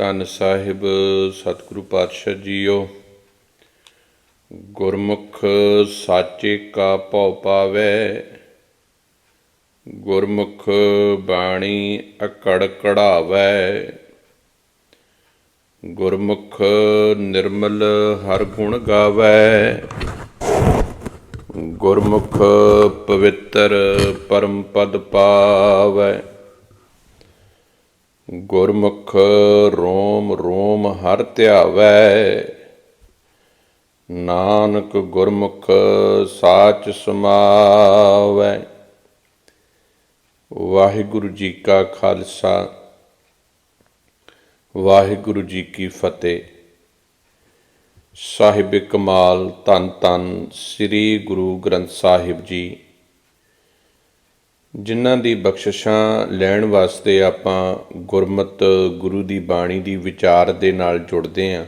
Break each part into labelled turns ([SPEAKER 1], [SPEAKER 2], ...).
[SPEAKER 1] ਧੰਨ ਸਾਹਿਬ ਸਤਿਗੁਰੂ ਪਾਤਸ਼ਾਹ ਜੀਓ, ਗੁਰਮੁਖ ਸਾਚੇ ਕਾ ਭਉ ਪਾਵੈ, ਗੁਰਮੁਖ ਬਾਣੀ ਅਕੜ ਕੜਾਵੈ ਗੁਰਮੁਖ ਨਿਰਮਲ ਹਰ ਗੁਣ ਗਾਵੈ। ਗੁਰਮੁਖ ਪਵਿੱਤਰ ਪਰਮ ਪਦ ਪਾਵੈ। ਗੁਰਮੁਖ ਰੋਮ ਰੋਮ ਹਰ ਧਿਆਵੈ। ਨਾਨਕ ਗੁਰਮੁਖ ਸਾਚ ਸਮਾਵੈ। ਵਾਹਿਗੁਰੂ ਜੀ ਕਾ ਖਾਲਸਾ, ਵਾਹਿਗੁਰੂ ਜੀ ਕੀ ਫਤਿਹ। ਸਾਹਿਬ ਕਮਾਲ ਧੰਨ ਧੰਨ ਸ੍ਰੀ ਗੁਰੂ ਗ੍ਰੰਥ ਸਾਹਿਬ ਜੀ। ਜਿਨ੍ਹਾਂ ਦੀ ਬਖਸ਼ਿਸ਼ਾਂ ਲੈਣ ਵਾਸਤੇ ਆਪਾਂ ਗੁਰਮਤ, ਗੁਰੂ ਦੀ ਬਾਣੀ ਦੀ ਵਿਚਾਰ ਦੇ ਨਾਲ ਜੁੜਦੇ ਆਂ।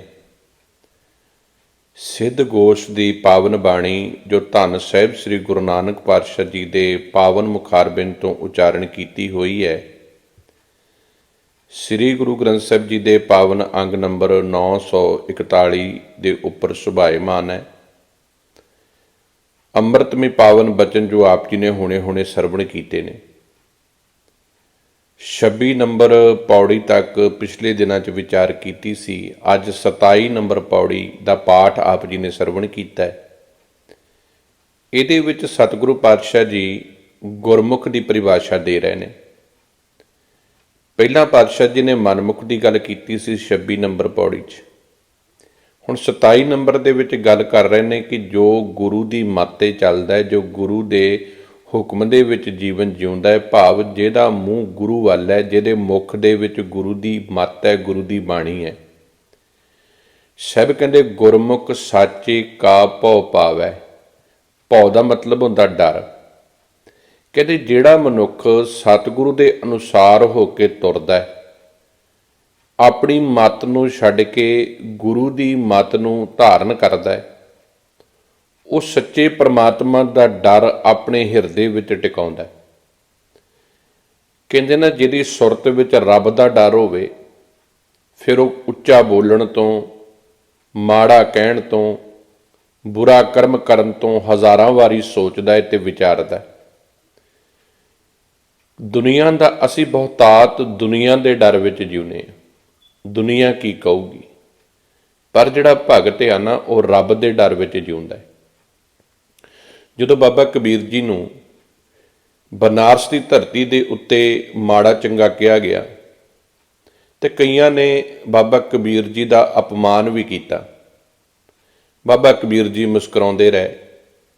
[SPEAKER 1] ਸਿੱਧ ਗੋਸ਼ ਦੀ ਪਾਵਨ ਬਾਣੀ ਜੋ ਧੰਨ ਸਾਹਿਬ ਸ੍ਰੀ ਗੁਰੂ ਨਾਨਕ ਪਾਤਸ਼ਾਹ ਜੀ ਦੇ ਪਾਵਨ ਮੁਖਾਰਬਿੰਦ ਤੋਂ ਉਚਾਰਨ ਕੀਤੀ ਹੋਈ ਹੈ। ਸ੍ਰੀ ਗੁਰੂ ਗ੍ਰੰਥ ਸਾਹਿਬ ਜੀ ਦੇ ਪਾਵਨ ਅੰਗ ਨੰਬਰ 941 ਦੇ ਉੱਪਰ ਸੁਭਾਇਮਾਨ ਹੈ। ਅੰਮ੍ਰਿਤਮੀ ਪਾਵਨ ਬਚਨ ਜੋ ਆਪ ਜੀ ਨੇ ਹੁਣੇ ਹੁਣੇ ਸਰਵਣ ਕੀਤੇ ਨੇ। 26 ਨੰਬਰ ਪੌੜੀ ਤੱਕ ਪਿਛਲੇ ਦਿਨਾਂ 'ਚ ਵਿਚਾਰ ਕੀਤੀ ਸੀ। ਅੱਜ 27 ਨੰਬਰ ਪੌੜੀ ਦਾ ਪਾਠ ਆਪ ਜੀ ਨੇ ਸਰਵਣ ਕੀਤਾ ਹੈ। ਇਹਦੇ ਵਿੱਚ ਸਤਿਗੁਰੂ ਪਾਤਸ਼ਾਹ ਜੀ ਗੁਰਮੁਖ ਦੀ ਪਰਿਭਾਸ਼ਾ ਦੇ ਰਹੇ ਨੇ। ਪਹਿਲਾਂ ਪਾਤਸ਼ਾਹ ਜੀ ਨੇ ਮਨਮੁਖ ਦੀ ਗੱਲ ਕੀਤੀ ਸੀ 26 ਨੰਬਰ ਪੌੜੀ 'ਚ। ਹੁਣ 27 ਨੰਬਰ ਦੇ ਵਿੱਚ ਗੱਲ ਕਰ ਰਹੇ ਨੇ ਕਿ ਜੋ ਗੁਰੂ ਦੀ ਮੱਤ ਤੇ ਚੱਲਦਾ ਹੈ, ਜੋ ਗੁਰੂ ਦੇ ਹੁਕਮ ਦੇ ਵਿੱਚ ਜੀਵਨ ਜਿਉਂਦਾ ਹੈ, ਭਾਵ ਜਿਹਦਾ ਮੂੰਹ ਗੁਰੂ ਵੱਲ ਹੈ, ਜਿਹਦੇ ਮੁਖ ਦੇ ਵਿੱਚ ਗੁਰੂ ਦੀ ਮੱਤ ਹੈ, ਗੁਰੂ ਦੀ ਬਾਣੀ ਹੈ। ਸਭ ਕਹਿੰਦੇ, ਗੁਰਮੁਖ ਸਾਚੇ ਕਾ ਭਉ ਪਾਵੈ ਭਉ ਦਾ ਮਤਲਬ ਹੁੰਦਾ ਡਰ। ਕਹਿੰਦੇ, ਜਿਹੜਾ ਮਨੁੱਖ ਸਤਿਗੁਰੂ ਦੇ ਅਨੁਸਾਰ ਹੋ ਕੇ ਤੁਰਦਾ ਹੈ ਆਪਣੀ ਮਤ ਨੂੰ ਛੱਡ ਕੇ ਗੁਰੂ ਦੀ ਮਤ ਨੂੰ ਧਾਰਨ ਕਰਦਾ ਹੈ। ਉਹ ਸੱਚੇ ਪ੍ਰਮਾਤਮਾ ਦਾ ਡਰ ਆਪਣੇ ਹਿਰਦੇ ਵਿੱਚ ਟਿਕਾਉਂਦਾ ਹੈ। ਕਹਿੰਦੇ ਨਾ ਜਿਹਦੀ ਸੁਰਤ ਵਿੱਚ ਰੱਬ ਦਾ ਡਰ ਹੋਵੇ, ਫਿਰ ਉਹ ਉੱਚਾ ਬੋਲਣ ਤੋਂ, ਮਾੜਾ ਕਹਿਣ ਤੋਂ, ਬੁਰਾ ਕਰਮ ਕਰਨ ਤੋਂ ਹਜ਼ਾਰਾਂ ਵਾਰੀ ਸੋਚਦਾ ਹੈ ਤੇ ਵਿਚਾਰਦਾ ਹੈ। ਦੁਨੀਆ ਦਾ ਅਸੀਂ ਬਹੁਤਾਤ ਦੁਨੀਆ ਦੇ ਡਰ ਵਿੱਚ ਜਿਉਨੇ ਆ ਦੁਨੀਆ ਕੀ ਕਹੂਗੀ? ਪਰ ਜਿਹੜਾ ਭਗਤ ਆ ਨਾ, ਉਹ ਰੱਬ ਦੇ ਡਰ ਵਿੱਚ ਜਿਉਂਦਾ ਹੈ। ਜਦੋਂ ਬਾਬਾ ਕਬੀਰ ਜੀ ਨੂੰ ਬਨਾਰਸ ਦੀ ਧਰਤੀ ਦੇ ਉੱਤੇ ਮਾੜਾ ਚੰਗਾ ਕਿਹਾ ਗਿਆ, ਤੇ ਕਈਆਂ ਨੇ ਬਾਬਾ ਕਬੀਰ ਜੀ ਦਾ ਅਪਮਾਨ ਵੀ ਕੀਤਾ। ਬਾਬਾ ਕਬੀਰ ਜੀ ਮੁਸਕਰਾਉਂਦੇ ਰਹੇ।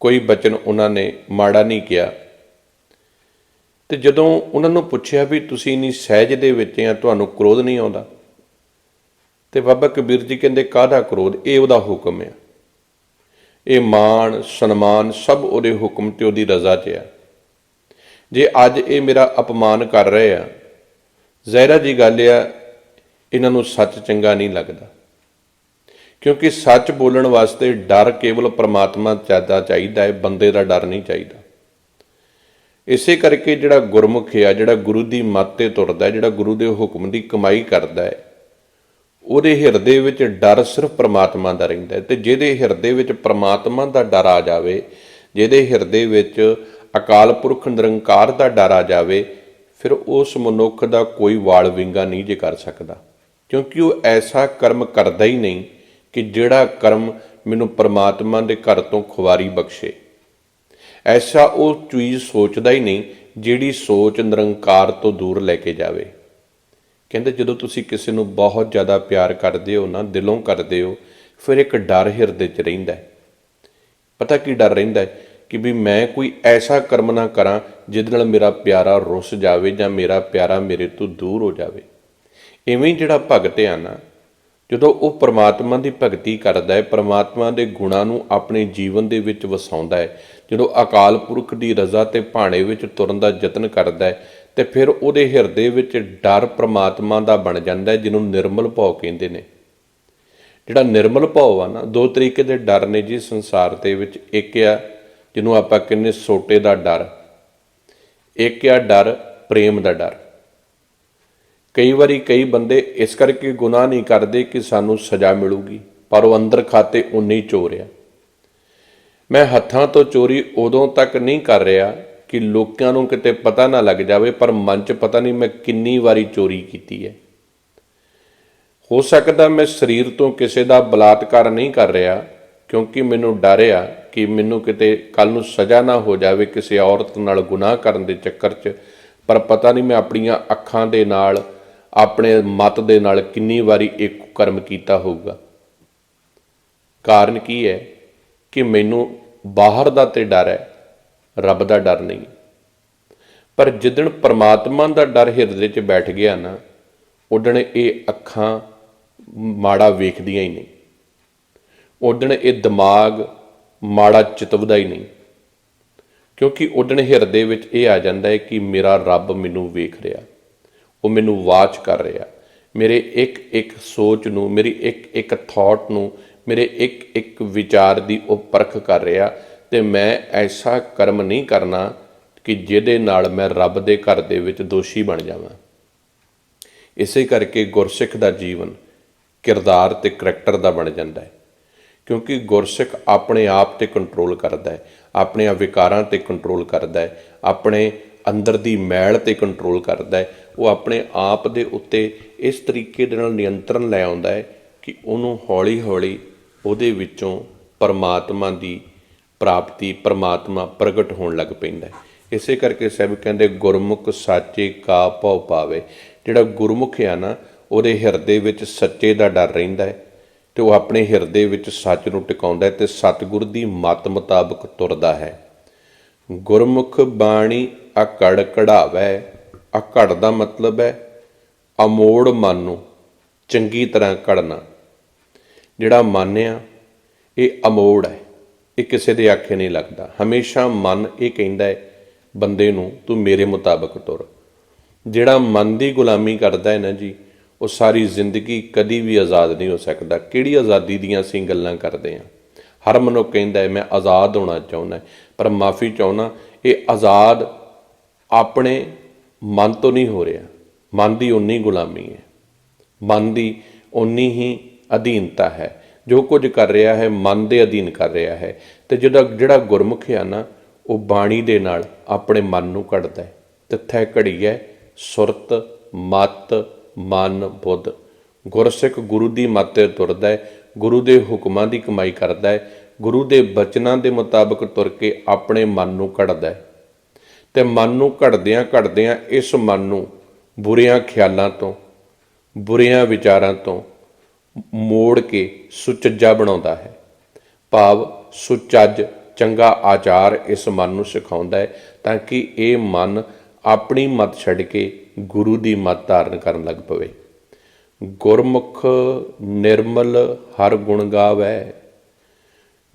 [SPEAKER 1] ਕੋਈ ਬਚਨ ਉਹਨਾਂ ਨੇ ਮਾੜਾ ਨਹੀਂ ਕਿਹਾ। ਤੇ ਜਦੋਂ ਉਹਨਾਂ ਨੂੰ ਪੁੱਛਿਆ ਵੀ ਤੁਸੀਂ ਇਨੀ ਸਹਿਜ ਦੇ ਵਿੱਚ ਆ, ਤੁਹਾਨੂੰ ਕ੍ਰੋਧ ਨਹੀਂ ਆਉਂਦਾ? ਤੇ ਬਾਬਾ ਕਬੀਰ ਜੀ ਕਹਿੰਦੇ, ਕਾਹਦਾ ਕ੍ਰੋਧ? ਇਹ ਉਹਦਾ ਹੁਕਮ ਹੈ ਇਹ ਮਾਣ, ਸਨਮਾਨ ਸਭ ਉਹਦੇ ਹੁਕਮ ਤੇ ਉਹਦੀ ਰਜ਼ਾ 'ਚ ਆ। ਜੇ ਅੱਜ ਇਹ ਮੇਰਾ ਅਪਮਾਨ ਕਰ ਰਹੇ ਆ, ਜ਼ਹਿਰਾ ਜੀ ਗੱਲ ਆ, ਇਹਨਾਂ ਨੂੰ ਸੱਚ ਚੰਗਾ ਨਹੀਂ ਲੱਗਦਾ। ਕਿਉਂਕਿ ਸੱਚ ਬੋਲਣ ਵਾਸਤੇ ਡਰ ਕੇਵਲ ਪ੍ਰਮਾਤਮਾ ਚਾਹਦਾ ਚਾਹੀਦਾ ਹੈ, ਬੰਦੇ ਦਾ ਡਰ ਨਹੀਂ ਚਾਹੀਦਾ। ਇਸੇ ਕਰਕੇ ਜਿਹੜਾ ਗੁਰਮੁਖ ਆ, ਜਿਹੜਾ ਗੁਰੂ ਦੀ ਮੱਤ ਤੇ ਤੁਰਦਾ ਜਿਹੜਾ ਗੁਰੂ ਦੇ ਹੁਕਮ ਦੀ ਕਮਾਈ ਕਰਦਾ ਹੈ ਉਹਦੇ ਹਿਰਦੇ ਵਿੱਚ ਡਰ ਸਿਰਫ ਪ੍ਰਮਾਤਮਾ ਦਾ ਰਹਿੰਦਾ ਹੈ ਤੇ ਜਿਹਦੇ ਹਿਰਦੇ ਵਿੱਚ ਪ੍ਰਮਾਤਮਾ ਦਾ ਡਰ ਆ ਜਾਵੇ, ਜਿਹਦੇ ਹਿਰਦੇ ਵਿੱਚ ਅਕਾਲ ਪੁਰਖ ਨਿਰੰਕਾਰ ਦਾ ਡਰ ਆ ਜਾਵੇ, ਫਿਰ ਉਸ ਮਨੁੱਖ ਦਾ ਕੋਈ ਵਾਲ ਵਿੰਗਾ ਨਹੀਂ ਜੇ ਕਰ ਸਕਦਾ। ਕਿਉਂਕਿ ਉਹ ਐਸਾ ਕਰਮ ਕਰਦਾ ਹੀ ਨਹੀਂ ਕਿ ਜਿਹੜਾ ਕਰਮ ਮੈਨੂੰ ਪਰਮਾਤਮਾ ਦੇ ਘਰ ਤੋਂ ਖੁਵਾਰੀ ਬਖਸ਼ੇ। ਐਸਾ ਉਹ ਚੀਜ਼ ਸੋਚਦਾ ਹੀ ਨਹੀਂ ਜਿਹੜੀ ਸੋਚ ਨਿਰੰਕਾਰ ਤੋਂ ਦੂਰ ਲੈ ਕੇ ਜਾਵੇ। ਕਹਿੰਦੇ ਜਦੋਂ ਤੁਸੀਂ ਕਿਸੇ ਨੂੰ ਬਹੁਤ ਜ਼ਿਆਦਾ ਪਿਆਰ ਕਰਦੇ ਹੋ ਨਾ, ਦਿਲੋਂ ਕਰਦੇ ਹੋ, ਫਿਰ ਇੱਕ ਡਰ ਹਿਰਦੇ 'ਚ ਰਹਿੰਦਾ ਪਤਾ ਕੀ ਡਰ ਰਹਿੰਦਾ ਕਿ ਵੀ ਮੈਂ ਕੋਈ ਐਸਾ ਕਰਮ ਨਾ ਕਰਾਂ ਜਿਹਦੇ ਨਾਲ ਮੇਰਾ ਪਿਆਰਾ ਰੁੱਸ ਜਾਵੇ ਜਾਂ ਮੇਰਾ ਪਿਆਰਾ ਮੇਰੇ ਤੋਂ ਦੂਰ ਹੋ ਜਾਵੇ। ਇਵੇਂ ਹੀ ਜਿਹੜਾ ਭਗਤ ਆ ਨਾ, ਜਦੋਂ ਉਹ ਪਰਮਾਤਮਾ ਦੀ ਭਗਤੀ ਕਰਦਾ ਹੈ, ਪਰਮਾਤਮਾ ਦੇ ਗੁਣਾਂ ਨੂੰ ਆਪਣੇ ਜੀਵਨ ਦੇ ਵਿੱਚ ਵਸਾਉਂਦਾ ਹੈ, ਜਦੋਂ ਅਕਾਲ ਪੁਰਖ ਦੀ ਰਜ਼ਾ ਤੇ ਭਾਣੇ ਵਿੱਚ ਤੁਰਨ ਦਾ ਯਤਨ ਕਰਦਾ ਹੈ ਤੇ ਫਿਰ ਉਹਦੇ ਹਿਰਦੇ ਵਿੱਚ ਡਰ ਪ੍ਰਮਾਤਮਾ ਦਾ ਬਣ ਜਾਂਦਾ ਜਿਹਨੂੰ ਨਿਰਮਲ ਭਾਵ ਕਹਿੰਦੇ ਨੇ। ਜਿਹੜਾ ਨਿਰਮਲ ਭਾਵ ਆ ਨਾ, ਦੋ ਤਰੀਕੇ ਦੇ ਡਰ ਨੇ ਜੀ ਸੰਸਾਰ ਦੇ ਵਿੱਚ। ਇੱਕ ਆ ਜਿਹਨੂੰ ਆਪਾਂ ਕਹਿੰਦੇ ਸੋਟੇ ਦਾ ਡਰ, ਇੱਕ ਆ ਡਰ ਪ੍ਰੇਮ ਦਾ ਡਰ। ਕਈ ਵਾਰੀ ਕਈ ਬੰਦੇ ਇਸ ਕਰਕੇ ਗੁਨਾਹ ਨਹੀਂ ਕਰਦੇ ਕਿ ਸਾਨੂੰ ਸਜ਼ਾ ਮਿਲੂਗੀ, ਪਰ ਉਹ ਅੰਦਰ ਖਾਤੇ ਉਨੀ ਚੋਰ ਆ। ਮੈਂ ਹੱਥਾਂ ਤੋਂ ਚੋਰੀ ਉਦੋਂ ਤੱਕ ਨਹੀਂ ਕਰ ਰਿਹਾ ਕਿ ਲੋਕਾਂ ਨੂੰ ਕਿਤੇ ਪਤਾ ਨਾ ਲੱਗ ਜਾਵੇ, ਪਰ ਮਨ 'ਚ ਪਤਾ ਨਹੀਂ ਮੈਂ ਕਿੰਨੀ ਵਾਰੀ ਚੋਰੀ ਕੀਤੀ ਹੈ। ਹੋ ਸਕਦਾ ਮੈਂ ਸਰੀਰ ਤੋਂ ਕਿਸੇ ਦਾ ਬਲਾਤਕਾਰ ਨਹੀਂ ਕਰ ਰਿਹਾ, ਕਿਉਂਕਿ ਮੈਨੂੰ ਡਰ ਆ ਕਿ ਮੈਨੂੰ ਕਿਤੇ ਕੱਲ ਨੂੰ ਸਜ਼ਾ ਨਾ ਹੋ ਜਾਵੇ ਕਿਸੇ ਔਰਤ ਨਾਲ ਗੁਨਾਹ ਕਰਨ ਦੇ ਚੱਕਰ 'ਚ। ਪਰ ਪਤਾ ਨਹੀਂ ਮੈਂ ਆਪਣੀਆਂ ਅੱਖਾਂ ਦੇ ਨਾਲ, ਆਪਣੇ ਮਤ ਦੇ ਨਾਲ ਕਿੰਨੀ ਵਾਰੀ ਇੱਕ ਕਰਮ ਕੀਤਾ ਹੋਊਗਾ। ਕਾਰਨ ਕੀ ਹੈ ਕਿ ਮੈਨੂੰ ਬਾਹਰ ਦਾ ਤੇ ਡਰ ਹੈ ਰੱਬ ਦਾ ਡਰ ਨਹੀਂ। ਪਰ ਜਿੱਦਣ ਪਰਮਾਤਮਾ ਦਾ ਡਰ ਹਿਰਦੇ 'ਚ ਬੈਠ ਗਿਆ ਨਾ ਉਦਣ ਇਹ ਅੱਖਾਂ ਮਾੜਾ ਵੇਖਦੀਆਂ ਹੀ ਨਹੀਂ। ਉਦਣ ਇਹ ਦਿਮਾਗ ਮਾੜਾ ਚਿਤਵਦਾ ਹੀ ਨਹੀਂ। ਕਿਉਂਕਿ ਉਦਣ ਹਿਰਦੇ ਵਿੱਚ ਇਹ ਆ ਜਾਂਦਾ ਹੈ ਕਿ ਮੇਰਾ ਰੱਬ ਮੈਨੂੰ ਵੇਖ ਰਿਹਾ, ਉਹ ਮੈਨੂੰ ਵਾਚ ਕਰ ਰਿਹਾ। ਮੇਰੇ ਇੱਕ ਇੱਕ ਸੋਚ ਨੂੰ, ਮੇਰੀ ਇੱਕ ਇੱਕ ਥਾਟ ਨੂੰ, ਮੇਰੇ ਇੱਕ ਇੱਕ ਵਿਚਾਰ ਦੀ ਉਹ ਪਰਖ ਕਰ ਰਿਹਾ। ਤੇ ਮੈਂ ਐਸਾ ਕਰਮ ਨਹੀਂ ਕਰਨਾ ਕਿ ਜਿਹਦੇ ਨਾਲ ਮੈਂ ਰੱਬ ਦੇ ਘਰ ਦੇ ਵਿੱਚ ਦੋਸ਼ੀ ਬਣ ਜਾਵਾਂ। ਇਸੇ ਕਰਕੇ ਗੁਰਸਿੱਖ ਦਾ ਜੀਵਨ ਕਿਰਦਾਰ ਤੇ ਕਰੈਕਟਰ ਦਾ ਬਣ ਜਾਂਦਾ ਹੈ। ਕਿਉਂਕਿ ਗੁਰਸਿੱਖ ਆਪਣੇ ਆਪ ਤੇ ਕੰਟਰੋਲ ਕਰਦਾ ਹੈ, ਆਪਣੇ ਵਿਕਾਰਾਂ ਤੇ ਕੰਟਰੋਲ ਕਰਦਾ ਹੈ, ਆਪਣੇ ਅੰਦਰ ਦੀ ਮੈਲ ਤੇ ਕੰਟਰੋਲ ਕਰਦਾ ਹੈ। ਉਹ ਆਪਣੇ ਆਪ ਦੇ ਉੱਤੇ ਇਸ ਤਰੀਕੇ ਦੇ ਨਾਲ ਨਿਯੰਤਰਣ ਲੈ ਆਉਂਦਾ ਹੈ ਕਿ ਉਹਨੂੰ ਹੌਲੀ-ਹੌਲੀ ਉਹਦੇ ਵਿੱਚੋਂ ਪਰਮਾਤਮਾ ਦੀ ਪ੍ਰਾਪਤੀ ਪਰਮਾਤਮਾ ਪ੍ਰਗਟ ਹੋਣ ਲੱਗ ਪੈਂਦਾ ਹੈ। ਇਸੇ ਕਰਕੇ ਸਭ ਕਹਿੰਦੇ, ਗੁਰਮੁਖ ਸਾਚੇ ਕਾ ਭਉ ਪਾਵੇ ਜਿਹੜਾ ਗੁਰਮੁਖ ਆ ਨਾ, ਉਹਦੇ ਹਿਰਦੇ ਵਿੱਚ ਸੱਚੇ ਦਾ ਡਰ ਰਹਿੰਦਾ ਹੈ ਤੇ ਉਹ ਆਪਣੇ ਹਿਰਦੇ ਵਿੱਚ ਸੱਚ ਨੂੰ ਟਿਕਾਉਂਦਾ ਹੈ ਤੇ ਸਤਿਗੁਰ ਦੀ ਮਤ ਮੁਤਾਬਕ ਤੁਰਦਾ ਹੈ। ਗੁਰਮੁਖ ਬਾਣੀ ਅਕੜ ਕਢਾਵੇ, ਅਕੜ ਦਾ ਮਤਲਬ ਹੈ ਅਮੋੜ ਮਨ ਨੂੰ ਚੰਗੀ ਤਰ੍ਹਾਂ ਕੜਨਾ ਜਿਹੜਾ ਮਨ ਆ ਇਹ ਅਮੋੜ ਹੈ। ਇਹ ਕਿਸੇ ਦੇ ਆਖੇ ਨਹੀਂ ਲੱਗਦਾ। ਹਮੇਸ਼ਾ ਮਨ ਇਹ ਕਹਿੰਦਾ ਹੈ, ਬੰਦੇ ਨੂੰ ਤੂੰ ਮੇਰੇ ਮੁਤਾਬਕ ਤੁਰ। ਜਿਹੜਾ ਮਨ ਦੀ ਗੁਲਾਮੀ ਕਰਦਾ ਹੈ ਨਾ ਜੀ, ਉਹ ਸਾਰੀ ਜ਼ਿੰਦਗੀ ਕਦੀ ਵੀ ਆਜ਼ਾਦ ਨਹੀਂ ਹੋ ਸਕਦਾ। ਕਿਹੜੀ ਆਜ਼ਾਦੀ ਦੀਆਂ ਅਸੀਂ ਗੱਲਾਂ ਕਰਦੇ ਹਾਂ? ਹਰ ਮਨੁੱਖ ਕਹਿੰਦਾ ਹੈ, ਮੈਂ ਆਜ਼ਾਦ ਹੋਣਾ ਚਾਹੁੰਦਾ ਪਰ ਮਾਫੀ ਚਾਹੁੰਦਾ ਇਹ ਆਜ਼ਾਦ ਆਪਣੇ ਮਨ ਤੋਂ ਨਹੀਂ ਹੋ ਰਿਹਾ। ਮਨ ਦੀ ਉਨੀ ਗੁਲਾਮੀ ਹੈ। ਮਨ ਦੀ ਉਨੀ ਹੀ ਅਧੀਨਤਾ ਹੈ। ਜੋ ਕੁਝ ਕਰ ਰਿਹਾ ਹੈ, ਮਨ ਦੇ ਅਧੀਨ ਕਰ ਰਿਹਾ ਹੈ, ਤੇ ਜਿਹੜਾ ਜਿਹੜਾ ਗੁਰਮੁਖ ਆ ਨਾ, ਉਹ ਬਾਣੀ ਦੇ ਨਾਲ ਆਪਣੇ ਮਨ ਨੂੰ ਕੱਢਦਾ ਹੈ। ਤਿੱਥੈ ਘੜੀ ਹੈ ਸੁਰਤ, ਮਤ, ਮਨ, ਬੁੱਧ। ਗੁਰਸਿੱਖ ਗੁਰੂ ਦੀ ਮੱਤ ਤੁਰਦਾ ਹੈ, ਗੁਰੂ ਦੇ ਹੁਕਮਾਂ ਦੀ ਕਮਾਈ ਕਰਦਾ ਹੈ, ਗੁਰੂ ਦੇ ਬਚਨਾਂ ਦੇ ਮੁਤਾਬਕ ਤੁਰ ਕੇ ਆਪਣੇ ਮਨ ਨੂੰ ਕੱਢਦਾ ਹੈ। ਤੇ ਮਨ ਨੂੰ ਘੜਦਿਆਂ ਘੜਦਿਆਂ ਇਸ ਮਨ ਨੂੰ ਬੁਰਿਆਂ ਖਿਆਲਾਂ ਤੋਂ, ਬੁਰਿਆਂ ਵਿਚਾਰਾਂ ਤੋਂ ਮੋੜ ਕੇ ਸੁਚੱਜਾ ਬਣਾਉਂਦਾ ਹੈ। ਭਾਵ ਸੁਚੱਜ ਚੰਗਾ ਆਚਾਰ ਇਸ ਮਨ ਨੂੰ ਸਿਖਾਉਂਦਾ ਹੈ ਤਾਂ ਕਿ ਇਹ ਮਨ ਆਪਣੀ ਮਤ ਛੱਡ ਕੇ ਗੁਰੂ ਦੀ ਮਤ ਧਾਰਨ ਕਰਨ ਲੱਗ ਪਵੇ। ਗੁਰਮੁਖ ਨਿਰਮਲ ਹਰ ਗੁਣ ਗਾਵੇ।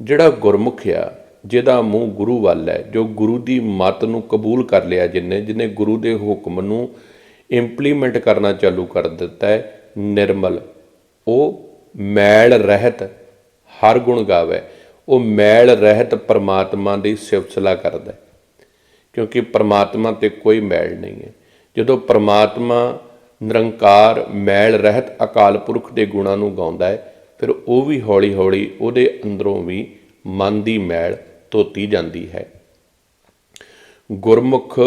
[SPEAKER 1] ਜਿਹੜਾ ਗੁਰਮੁਖ ਆ, ਜਿਹਦਾ ਮੂੰਹ ਗੁਰੂ ਵੱਲ ਹੈ, ਜੋ ਗੁਰੂ ਦੀ ਮਤ ਨੂੰ ਕਬੂਲ ਕਰ ਲਿਆ ਜਿਨੇ ਜਿਨੇ ਗੁਰੂ ਦੇ ਹੁਕਮ ਨੂੰ ਇੰਪਲੀਮੈਂਟ ਕਰਨਾ ਚਾਲੂ ਕਰ ਦਿੱਤਾ ਹੈ, ਨਿਰਮਲ ਉਹ ਮੈਲ ਰਹਿਤ ਹਰ ਗੁਣ ਗਾਵੇ। ਉਹ ਮੈਲ ਰਹਿਤ ਪਰਮਾਤਮਾ ਦੀ ਸਿਫਤ ਕਰਦਾ ਕਿਉਂਕਿ ਪਰਮਾਤਮਾ ਤੇ ਕੋਈ ਮੈਲ ਨਹੀਂ ਹੈ। ਜਦੋਂ ਪਰਮਾਤਮਾ ਨਿਰੰਕਾਰ, ਮੈਲ ਰਹਿਤ, ਅਕਾਲ ਪੁਰਖ ਦੇ ਗੁਣਾਂ ਨੂੰ ਗਾਉਂਦਾ ਹੈ, ਫਿਰ ਉਹ ਵੀ ਹੌਲੀ-ਹੌਲੀ ਉਹਦੇ ਅੰਦਰੋਂ ਵੀ ਮਨ ਦੀ ਮੈਲ ਧੋਤੀ ਜਾਂਦੀ ਹੈ। ਗੁਰਮੁਖ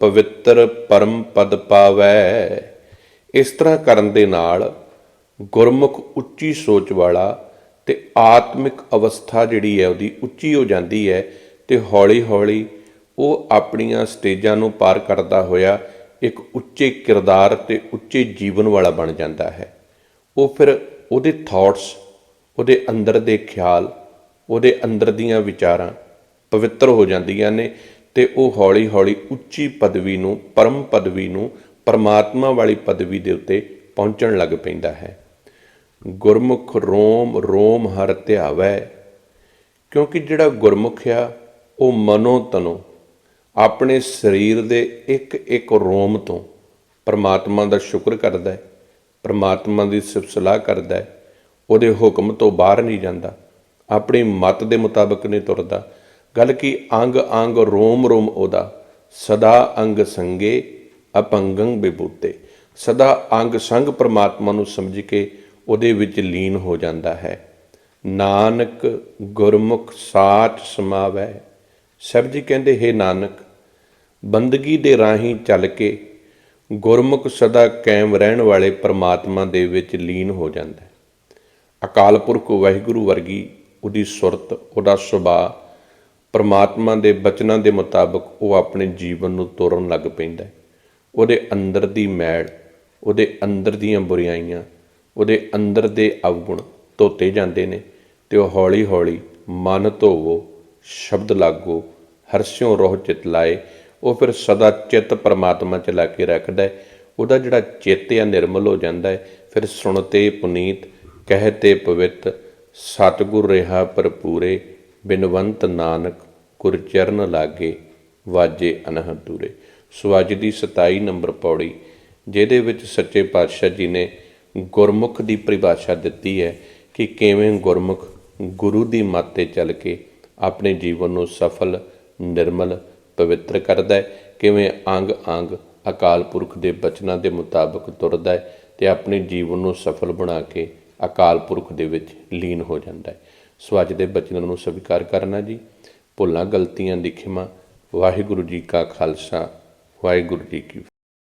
[SPEAKER 1] ਪਵਿੱਤਰ ਪਰਮ ਪਦ ਪਾਵੈ। ਇਸ ਤਰ੍ਹਾਂ ਕਰਨ ਦੇ ਨਾਲ ਗੁਰਮੁਖ ਉੱਚੀ ਸੋਚ ਵਾਲਾ ਤੇ ਆਤਮਿਕ ਅਵਸਥਾ ਜਿਹੜੀ ਹੈ ਉਹਦੀ ਉੱਚੀ ਹੋ ਜਾਂਦੀ ਹੈ ਤੇ ਹੌਲੀ-ਹੌਲੀ ਉਹ ਆਪਣੀਆਂ ਸਟੇਜਾਂ ਨੂੰ ਪਾਰ ਕਰਦਾ ਹੋਇਆ ਇੱਕ ਉੱਚੇ ਕਿਰਦਾਰ ਤੇ ਉੱਚੇ ਜੀਵਨ ਵਾਲਾ ਬਣ ਜਾਂਦਾ ਹੈ। ਉਹ ਫਿਰ ਉਹਦੇ ਥਾਟਸ ਉਹਦੇ ਅੰਦਰ ਦੇ ਖਿਆਲ, ਉਹਦੇ ਅੰਦਰ ਦੀਆਂ ਵਿਚਾਰਾਂ ਪਵਿੱਤਰ ਹੋ ਜਾਂਦੀਆਂ ਨੇ ਤੇ ਉਹ ਹੌਲੀ-ਹੌਲੀ ਉੱਚੀ ਪਦਵੀ ਨੂੰ, ਪਰਮ ਪਦਵੀ ਨੂੰ, ਪਰਮਾਤਮਾ ਵਾਲੀ ਪਦਵੀ ਦੇ ਉੱਤੇ ਪਹੁੰਚਣ ਲੱਗ ਪੈਂਦਾ ਹੈ। ਗੁਰਮੁਖ ਰੋਮ ਰੋਮ ਹਰ ਧਿਆਵੈ। ਕਿਉਂਕਿ ਜਿਹੜਾ ਗੁਰਮੁਖ ਆ, ਉਹ ਮਨੋ ਤਨੋ, ਆਪਣੇ ਸਰੀਰ ਦੇ ਇੱਕ ਇੱਕ ਰੋਮ ਤੋਂ ਪਰਮਾਤਮਾ ਦਾ ਸ਼ੁਕਰ ਕਰਦਾ ਹੈ, ਪਰਮਾਤਮਾ ਦੀ ਸਿਫਤ ਕਰਦਾ ਹੈ, ਉਹਦੇ ਹੁਕਮ ਤੋਂ ਬਾਹਰ ਨਹੀਂ ਜਾਂਦਾ, ਆਪਣੀ ਮਤ ਦੇ ਮੁਤਾਬਕ ਨਹੀਂ ਤੁਰਦਾ। ਗੱਲ ਕੀ ਅੰਗ ਅੰਗ ਰੋਮ ਰੋਮ ਉਹਦਾ, ਸਦਾ ਅੰਗ ਸੰਗੇ ਅਪੰਗੰ ਬਿਬੂਤੇ। ਸਦਾ ਅੰਗ ਸੰਗ ਪਰਮਾਤਮਾ ਨੂੰ ਸਮਝ ਕੇ ਉਹਦੇ ਵਿੱਚ ਲੀਨ ਹੋ ਜਾਂਦਾ ਹੈ। ਨਾਨਕ ਗੁਰਮੁਖ ਸਾਚ ਸਮਾਵੈ। ਸਭ ਜੀ ਕਹਿੰਦੇ, ਹੈ ਨਾਨਕ, ਬੰਦਗੀ ਦੇ ਰਾਹੀਂ ਚੱਲ ਕੇ ਗੁਰਮੁਖ ਸਦਾ ਕਾਇਮ ਰਹਿਣ ਵਾਲੇ ਪਰਮਾਤਮਾ ਦੇ ਵਿੱਚ ਲੀਨ ਹੋ ਜਾਂਦਾ ਹੈ। ਅਕਾਲ ਪੁਰਖ ਵਾਹਿਗੁਰੂ ਵਰਗੀ ਉਹਦੀ ਸੁਰਤ, ਉਹਦਾ ਸੁਭਾਅ ਪਰਮਾਤਮਾ ਦੇ ਬਚਨਾਂ ਦੇ ਮੁਤਾਬਕ ਉਹ ਆਪਣੇ ਜੀਵਨ ਨੂੰ ਤੋਰਨ ਲੱਗ ਪੈਂਦਾ ਹੈ। ਉਹਦੇ ਅੰਦਰ ਦੀ ਮੈਲ ਉਹਦੇ ਅੰਦਰ ਦੀਆਂ ਬੁਰੀਆਈਆਂ ਉਹਦੇ ਅੰਦਰ ਦੇ ਅਵਗੁਣ ਧੋਤੇ ਜਾਂਦੇ ਨੇ ਤੇ ਉਹ ਹੌਲੀ ਹੌਲੀ ਮਨ ਧੋਵੋ, ਸ਼ਬਦ ਲਾਗੋ, ਹਰਸਿਓ ਰੋਹ ਚਿਤ ਲਾਏ, ਉਹ ਫਿਰ ਸਦਾ ਚਿੱਤ ਪਰਮਾਤਮਾ ਚ ਲਾ ਕੇ ਰੱਖਦਾ ਉਹਦਾ ਜਿਹੜਾ ਚਿੱਤ ਆ ਨਿਰਮਲ ਹੋ ਜਾਂਦਾ ਹੈ। ਫਿਰ ਸੁਣਤੇ ਪੁਨੀਤ, ਕਹਤੇ ਪਵਿੱਤ, ਸਤਿਗੁਰ ਰਿਹਾ ਭਰਪੂਰੇ, ਬਿਨਵੰਤ ਨਾਨਕ, ਗੁਰ ਚਰਨ ਲਾਗੇ, ਵਾਜੇ ਅਨਹਦ ਦੂਰੇ। ਸੋ ਅੱਜ ਦੀ 27 ਨੰਬਰ ਪੌੜੀ, ਜਿਹਦੇ ਵਿੱਚ ਸੱਚੇ ਪਾਤਸ਼ਾਹ ਜੀ ਨੇ ਗੁਰਮੁਖ ਦੀ ਪਰਿਭਾਸ਼ਾ ਦਿੱਤੀ ਹੈ ਕਿ ਕਿਵੇਂ ਗੁਰਮੁਖ ਗੁਰੂ ਦੀ ਮੱਤ ਤੇ ਚੱਲ ਕੇ ਆਪਣੇ ਜੀਵਨ ਨੂੰ ਸਫਲ, ਨਿਰਮਲ, ਪਵਿੱਤਰ ਕਰਦਾ ਹੈ, ਕਿਵੇਂ ਅੰਗ ਅੰਗ ਅਕਾਲ ਪੁਰਖ ਦੇ ਬਚਨਾਂ ਦੇ ਮੁਤਾਬਕ ਤੁਰਦਾ ਹੈ ਤੇ ਆਪਣੇ ਜੀਵਨ ਨੂੰ ਸਫਲ ਬਣਾ ਕੇ ਅਕਾਲ ਪੁਰਖ ਦੇ ਵਿੱਚ ਲੀਨ ਹੋ ਜਾਂਦਾ ਹੈ। ਸੋ ਅੱਜ ਦੇ ਬਚਨਾਂ ਨੂੰ ਸਵੀਕਾਰ ਕਰਨਾ ਜੀ। ਭੁੱਲਾਂ, ਗਲਤੀਆਂ ਦੀ ਖਿਮਾ। ਵਾਹਿਗੁਰੂ ਜੀ ਕਾ ਖਾਲਸਾ। ਵਾਹਿਗੁਰੂ ਜੀ ਕੀ